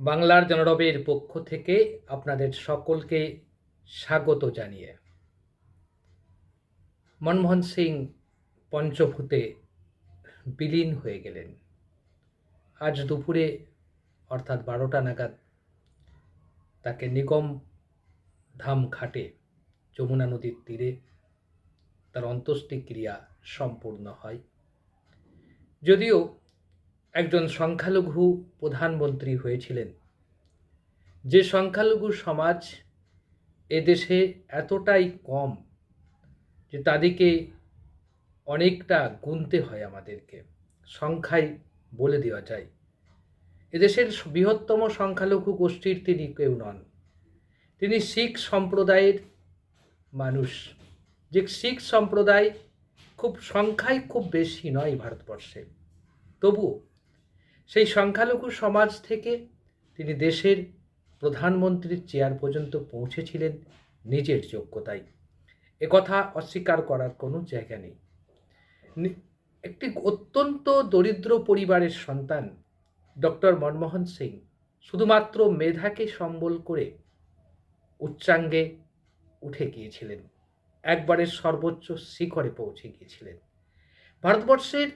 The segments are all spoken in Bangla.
বাংলার জনরবের পক্ষ থেকে আপনাদের সকলকে স্বাগত জানিয়ে। মনমোহন সিং পঞ্চভূতে বিলীন হয়ে গেলেন। আজ দুপুরে, অর্থাৎ বারোটা নাগাদ, তাকে নিগম ধাম ঘাটে, যমুনা নদীর তীরে তার অন্ত্যেষ্টিক্রিয়া সম্পূর্ণ হয়। যদিও একজন সংখ্যালঘু প্রধানমন্ত্রী হয়েছিলেন। যে সংখ্যালঘু সমাজ এদেশে এতটাই কম যে তাদেরকে অনেকটা গুনতে হয় আমাদেরকে সংখ্যায় বলে দেওয়া যায়। এদেশের বৃহত্তম সংখ্যালঘু গোষ্ঠীর তিনি কেউ নন। তিনি শিখ সম্প্রদায়ের মানুষ। যে শিখ সম্প্রদায় খুব সংখ্যায় খুব বেশি নয় ভারতবর্ষে। তবুও সেই সংখ্যালঘু সমাজ থেকে তিনি দেশের প্রধানমন্ত্রীর চেয়ার পর্যন্ত পৌঁছেছিলেন নিজের যোগ্যতায়। একথা অস্বীকার করার কোনো জায়গা নেই। একটি অত্যন্ত দরিদ্র পরিবারের সন্তান ডক্টর মনমোহন সিং শুধুমাত্র মেধাকে সম্বল করে উচ্চাঙ্গে উঠে গিয়েছিলেন। একবারের সর্বোচ্চ শিখরে পৌঁছে গিয়েছিলেন। ভারতবর্ষের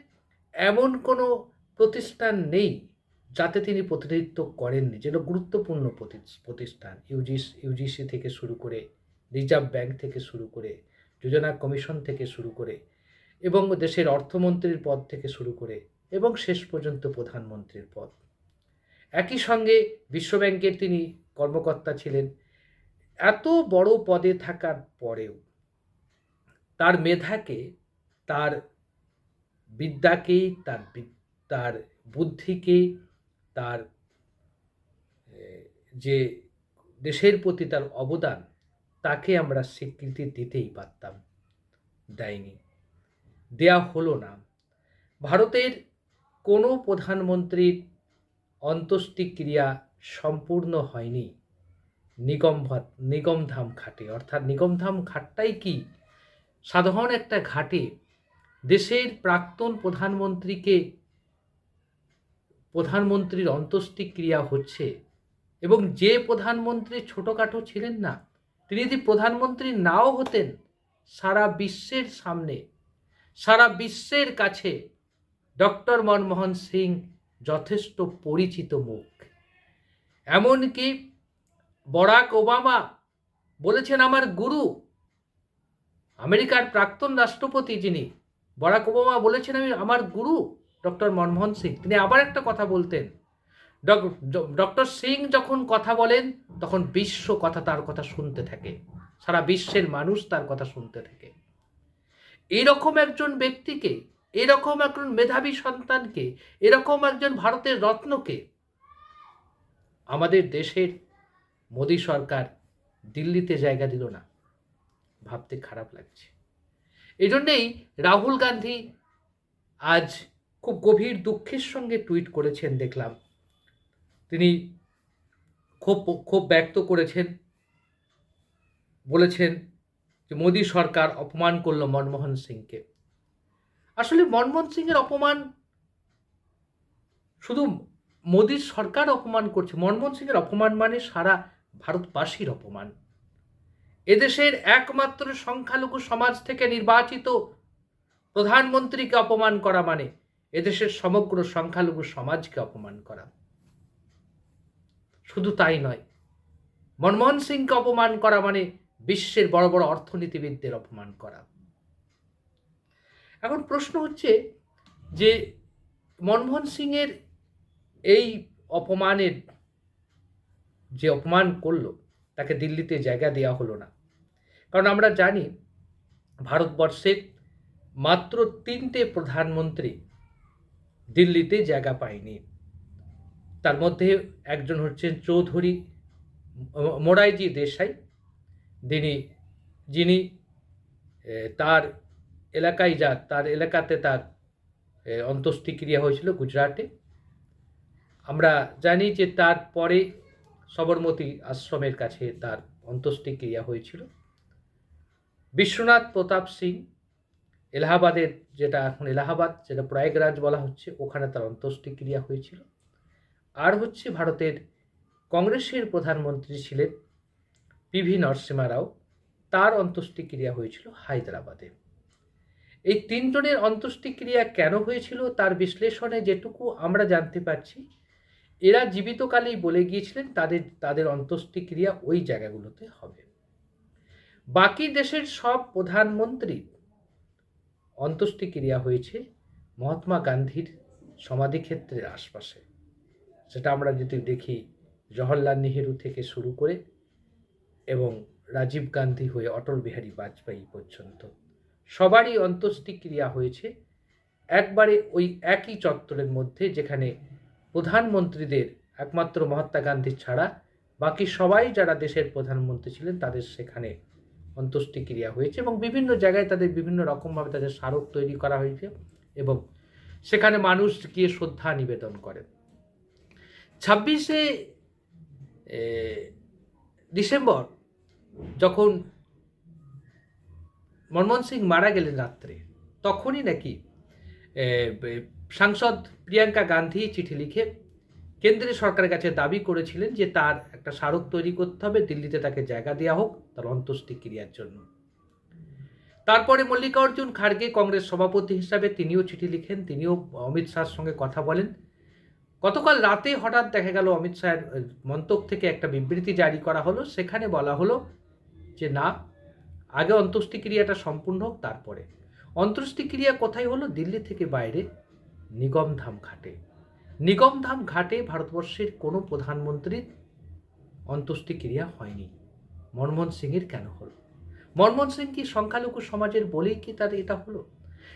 এমন কোনো প্রতিষ্ঠান নেই যাতে তিনি প্রতিনিধিত্ব করেননি, যেন গুরুত্বপূর্ণ প্রতি- প্রতিষ্ঠান, ইউজিস, ইউজিসি থেকে শুরু করে, রিজার্ভ ব্যাংক থেকে শুরু করে, যোজনা কমিশন থেকে শুরু করে এবং দেশের অর্থমন্ত্রীর পদ থেকে শুরু করে এবং শেষ পর্যন্ত প্রধানমন্ত্রীর পদ। একই সঙ্গে বিশ্বব্যাংকের তিনি কর্মকর্তা ছিলেন। এত বড় পদে থাকার পরেও তার মেধাকে, তার বিদ্যাকেই, তার তার বুদ্ধিকে, তার যে দেশের প্রতি তার অবদান, তাকে আমরা স্বীকৃতি দিতেই পারতাম। দেয়নি। দেয়া হলো না। ভারতের কোনো প্রধানমন্ত্রীর অন্ত্যেষ্টিক্রিয়া সম্পূর্ণ হয়নি। নিগম ভাত- নিগমধাম ঘাটে। অর্থাৎ নিগমধাম ঘাটটাই কি? সাধারণ একটা ঘাটে দেশের প্রাক্তন প্রধানমন্ত্রীকে প্রধানমন্ত্রীর অন্ত্যেষ্টিক্রিয়া হচ্ছে এবং যে প্রধানমন্ত্রী ছোটোখাটো ছিলেন না, তিনি যদি প্রধানমন্ত্রী নাও হতেন সারা বিশ্বের সামনে, সারা বিশ্বের কাছে ডক্টর মনমোহন সিং যথেষ্ট পরিচিত মুখ। এমনকি বরাক ওবামা বলেছেন আমার গুরু, আমেরিকার প্রাক্তন রাষ্ট্রপতি যিনি, বরাক ওবামা বলেছেন আমি, আমার গুরু। ডক্টর মনমোহন সিং, তিনি আবার একটা কথা বলতেন। ডক্টর সিং যখন কথা বলেন, তখন বিশ্ব কথা তার কথা শুনতে থাকে। সারা বিশ্বের মানুষ তার কথা শুনতে থাকে। এরকম একজন ব্যক্তিকে, এরকম একজন মেধাবী সন্তানকে, এরকম একজন ভারতের রত্নকে আমাদের দেশের মোদী সরকার দিল্লিতে জায়গা দিল না। ভাবতে খারাপ লাগছে। এই জন্যেই রাহুল গান্ধী আজ খুব গভীর দুঃখের সঙ্গে টুইট করেছেন, দেখলাম। তিনি খুব খুব ব্যক্ত করেছেন। বলেছেন যে মোদী সরকার অপমান করল মনমোহন সিংকে। আসলে মনমোহন সিংয়ের অপমান শুধু মোদীর সরকার অপমান করছে, মনমোহন সিংয়ের অপমান মানে সারা ভারতবাসীর অপমান। এদেশের একমাত্র সংখ্যালঘু সমাজ থেকে নির্বাচিত প্রধানমন্ত্রীকে অপমান করা মানে এদেশের সমগ্র সংখ্যালঘু সমাজকে অপমান করা। শুধু তাই নয়, মনমোহন সিংকে অপমান করা মানে বিশ্বের বড় বড় অর্থনীতিবিদদের অপমান করা। এখন প্রশ্ন হচ্ছে যে, মনমোহন সিংয়ের এই অপমানের যে অপমান করল, তাকে দিল্লিতে জায়গা দেওয়া হলো না। কারণ আমরা জানি, ভারতবর্ষের মাত্র তিনটে প্রধানমন্ত্রী দিল্লিতে জায়গা পায়নি তার মধ্যে একজন হচ্ছেন চৌধুরী মোরাইজি দেশাই। যিনি যিনি তার এলাকায় যা, তার এলাকাতে তার অন্ত্যেষ্টিক্রিয়া হয়েছিল গুজরাটে। আমরা জানি যে তার পরে সবরমতী আশ্রমের কাছে তার অন্ত্যেষ্টিক্রিয়া হয়েছিল। বিশ্বনাথ প্রতাপ সিং এলাহাবাদের যেটা এখন এলাহাবাদ, যেটা প্রয়াগরাজ বলা হচ্ছে, ওখানে তার অন্ত্যেষ্টিক্রিয়া হয়েছিল। আর হচ্ছে ভারতের কংগ্রেসের প্রধানমন্ত্রী ছিলেন পিভি নরসিমা রাও। তার অন্ত্যেষ্টিক্রিয়া হয়েছিল হায়দ্রাবাদে। এই তিনজনের অন্ত্যেষ্টিক্রিয়া কেন হয়েছিল, তার বিশ্লেষণে যেটুকু আমরা জানতে পারছি, এরা জীবিতকালেই বলে গিয়েছিলেন তাদের তাদের অন্ত্যেষ্টিক্রিয়া ওই জায়গাগুলোতে হবে। বাকি দেশের সব প্রধানমন্ত্রী অন্ত্যেষ্টিক্রিয়া হয়েছে মহাত্মা গান্ধীর সমাধিক্ষেত্রের আশপাশে। সেটা আমরা যদি দেখি, জওহরলাল নেহেরু থেকে শুরু করে এবং রাজীব গান্ধী হয়ে অটল বিহারী বাজপেয়ী পর্যন্ত সবারই অন্ত্যেষ্টিক্রিয়া হয়েছে। একবারে ওই একই চত্বরের মধ্যে যেখানে প্রধানমন্ত্রীদের একমাত্র মহাত্মা গান্ধী ছাড়া বাকি সবাই যারা দেশের প্রধানমন্ত্রী ছিলেন তাদের সেখানে অন্ত্যেষ্টিক্রিয়া হয়েছে এবং বিভিন্ন জায়গায় তাদের বিভিন্ন রকমভাবে তাদের স্মারক তৈরি করা হয়েছে এবং সেখানে মানুষ গিয়ে শ্রদ্ধা নিবেদন করেন ছাব্বিশে ডিসেম্বর যখন মনমোহন সিং মারা গেলেন রাত্রে, তখনই নাকি সাংসদ প্রিয়াঙ্কা গান্ধী চিঠি লিখে কেন্দ্রীয় সরকারের কাছে দাবি করেছিলেন যে তার একটা স্মারক তৈরি করতে হবে, দিল্লিতে তাকে জায়গা দেওয়া হোক তার অন্ত্যেষ্টিক্রিয়ার জন্য। তারপরে মল্লিকার্জুন খাড়গে কংগ্রেস সভাপতি হিসাবে তিনিও চিঠি লিখেন, তিনিও অমিত শাহর সঙ্গে কথা বলেন। গতকাল রাতে হঠাৎ দেখা গেল অমিত শাহের মন্তব্য থেকে একটা বিবৃতি জারি করা হলো, সেখানে বলা হলো যে না, আগে অন্ত্যেষ্টিক্রিয়াটা সম্পূর্ণ হোক, তারপরে। অন্ত্যেষ্টিক্রিয়া কোথায় হলো? দিল্লি থেকে বাইরে নিগমধাম ঘাটে। নিগমধাম ঘাটে ভারতবর্ষের কোনো প্রধানমন্ত্রীর অন্ত্যেষ্টিক্রিয়া হয়নি। মনমোহন সিংয়ের কেন হলো? মনমোহন সিং কি সংখ্যালঘু সমাজের বলেই কি তার এটা হলো?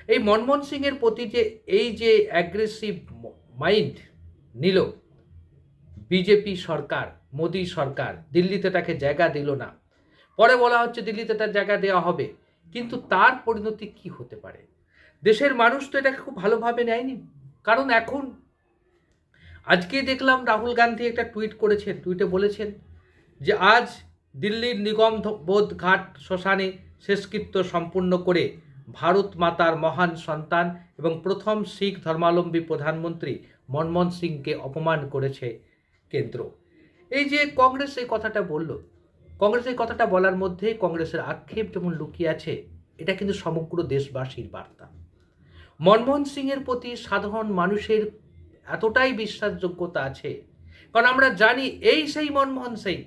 এই মনমোহন সিংয়ের প্রতি যে, এই যে অ্যাগ্রেসিভ মাইন্ড নিল বিজেপি সরকার, মোদী সরকার, দিল্লিতে তাকে জায়গা দিল না। পরে বলা হচ্ছে দিল্লিতে তার জায়গা দেওয়া হবে। কিন্তু তার পরিণতি কি হতে পারে? দেশের মানুষ তো এটাকে খুব ভালোভাবে নেয়নি। কারণ এখন আজকে দেখলাম রাহুল গান্ধী একটা টুইট করেছেন, টুইটে বলেছেন যে আজ দিল্লির নিগম বোধ ঘাট শ্মশানে শেষকৃত্য সম্পূর্ণ করে ভারত মাতার মহান সন্তান এবং প্রথম শিখ ধর্মাবলম্বী প্রধানমন্ত্রী মনমোহন সিংকে অপমান করেছে কেন্দ্র। এই যে কংগ্রেস এই কথাটা বলল, কংগ্রেস এই কথাটা বলার মধ্যে কংগ্রেসের আক্ষেপ যেমন লুকিয়ে আছে, এটা কিন্তু সমগ্র দেশবাসীর বার্তা। মনমোহন সিংয়ের প্রতি সাধারণ মানুষের এতটাই বিশ্বাসযোগ্যতা আছে। কারণ আমরা জানি এই সেই মনমোহন সিং,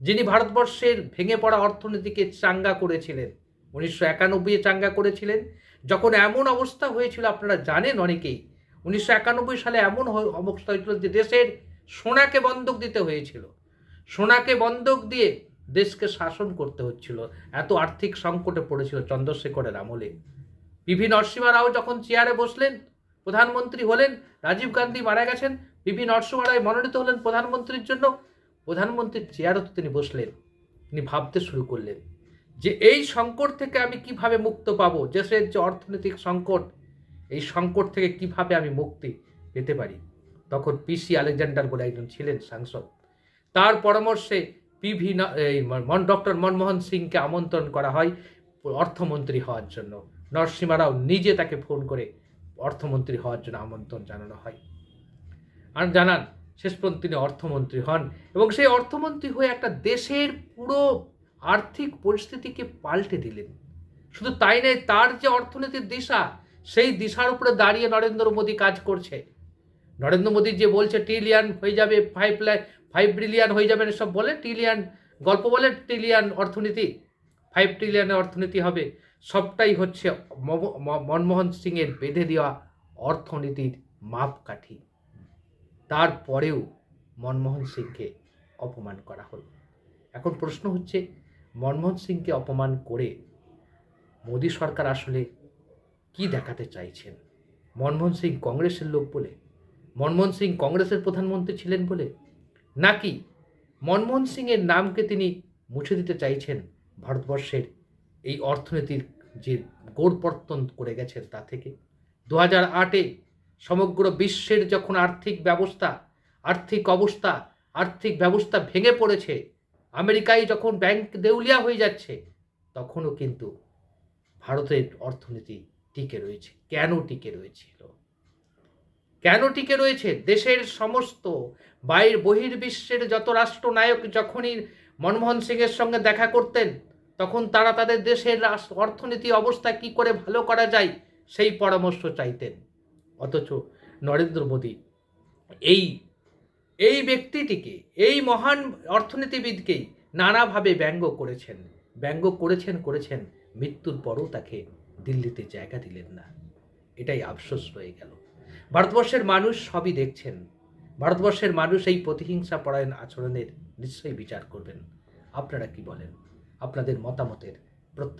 যিনি ভারতবর্ষের ভেঙে পড়া অর্থনীতিকে চাঙ্গা করেছিলেন। উনিশশো একানব্বই চাঙ্গা করেছিলেন। যখন এমন অবস্থা হয়েছিল, আপনারা জানেন অনেকেই, উনিশশো একানব্বই সালে এমন অবস্থা হয়েছিল যে দেশের সোনাকে বন্ধক দিতে হয়েছিল। সোনাকে বন্ধক দিয়ে দেশকে শাসন করতে হচ্ছিল। এত আর্থিক সংকটে পড়েছিল চন্দ্রশেখরের আমলে। পিভি নরসিমা রাও যখন চেয়ারে বসলেন প্রধানমন্ত্রী হলেন রাজীব গান্ধী মারা গেছেন। নরসিমা রায় মনোনীত হলেন প্রধানমন্ত্রীর জন্য। প্রধানমন্ত্রীর চেয়ারও তিনি বসলেন। তিনি ভাবতে শুরু করলেন যে এই সংকট থেকে আমি কীভাবে মুক্ত পাবো? দেশের যে অর্থনৈতিক সংকট, এই সংকট থেকে কীভাবে আমি মুক্তি পেতে পারি? তখন পিসি আলেকজান্ডার বলে একজন ছিলেন সাংসদ। তার পরামর্শে পিভি মন ডক্টর মনমোহন সিংকে আমন্ত্রণ করা হয় অর্থমন্ত্রী হওয়ার জন্য। নরসিমা রাও নিজে তাকে ফোন করে অর্থমন্ত্রী হওয়ার জন্য আমন্ত্রণ জানানো হয়। আর জানান, শেষ পর্যন্ত তিনি অর্থমন্ত্রী হন এবং সেই অর্থমন্ত্রী হয়ে একটা দেশের পুরো আর্থিক পরিস্থিতিকে পাল্টে দিলেন। শুধু তাই নয়, তার যে অর্থনীতির দিশা, সেই দিশার উপরে দাঁড়িয়ে নরেন্দ্র মোদী কাজ করছে। নরেন্দ্র মোদী যে বলছে ট্রিলিয়ন হয়ে যাবে ফাইভ ফাইভ ট্রিলিয়ন হয়ে যাবে সব বলে ট্রিলিয়ন গল্প বলে ট্রিলিয়ন অর্থনীতি ফাইভ ট্রিলিয়নের অর্থনীতি হবে। সবটাই হচ্ছে মনমোহন সিংয়ের বেঁধে দেওয়া অর্থনীতির মাপকাঠি। তারপরেও মনমোহন সিংকে অপমান করা হল। এখন প্রশ্ন হচ্ছে, মনমোহন সিংকে অপমান করে মোদী সরকার আসলে কি দেখাতে চাইছেন? মনমোহন সিং কংগ্রেসের লোক বলে? মনমোহন সিং কংগ্রেসের প্রধানমন্ত্রী ছিলেন বলে? নাকি মনমোহন সিংয়ের নামকে তিনি মুছে দিতে চাইছেন ভারতবর্ষের এই অর্থনীতির যে গোড়পর্তন করে গেছেন তা থেকে। দু হাজার আটে সমগ্র বিশ্বের যখন আর্থিক ব্যবস্থা, আর্থিক অবস্থা, আর্থিক ব্যবস্থা ভেঙে পড়েছে আমেরিকায় যখন ব্যাংক দেউলিয়া হয়ে যাচ্ছে, তখনও কিন্তু ভারতের অর্থনীতি টিকে রয়েছে। কেন টিকে রয়েছিল কেন টিকে রয়েছে? দেশের সমস্ত বাইর বহির্বিশ্বের যত রাষ্ট্রনায়ক যখনই মনমোহন সিংয়ের সঙ্গে দেখা করতেন তখন তারা তাদের দেশের অর্থনীতি অবস্থা কি করে ভালো করা যায়, সেই পরামর্শ চাইতেন। অথচ নরেন্দ্র মোদী এই এই ব্যক্তিটিকে, এই মহান অর্থনীতিবিদকেই নানাভাবে ব্যঙ্গ করেছেন। ব্যঙ্গ করেছেন করেছেন, মৃত্যুর পরও তাকে দিল্লিতে জায়গা দিলেন না। এটাই আফসোস রয়ে গেল। ভারতবর্ষের মানুষ সবই দেখছেন। ভারতবর্ষের মানুষ এই প্রতিহিংসা পরায়ণ আচরণের নিশ্চয়ই বিচার করবেন। আপনারা কি বলেন? আপনাদের মতামতের প্রত্যাশা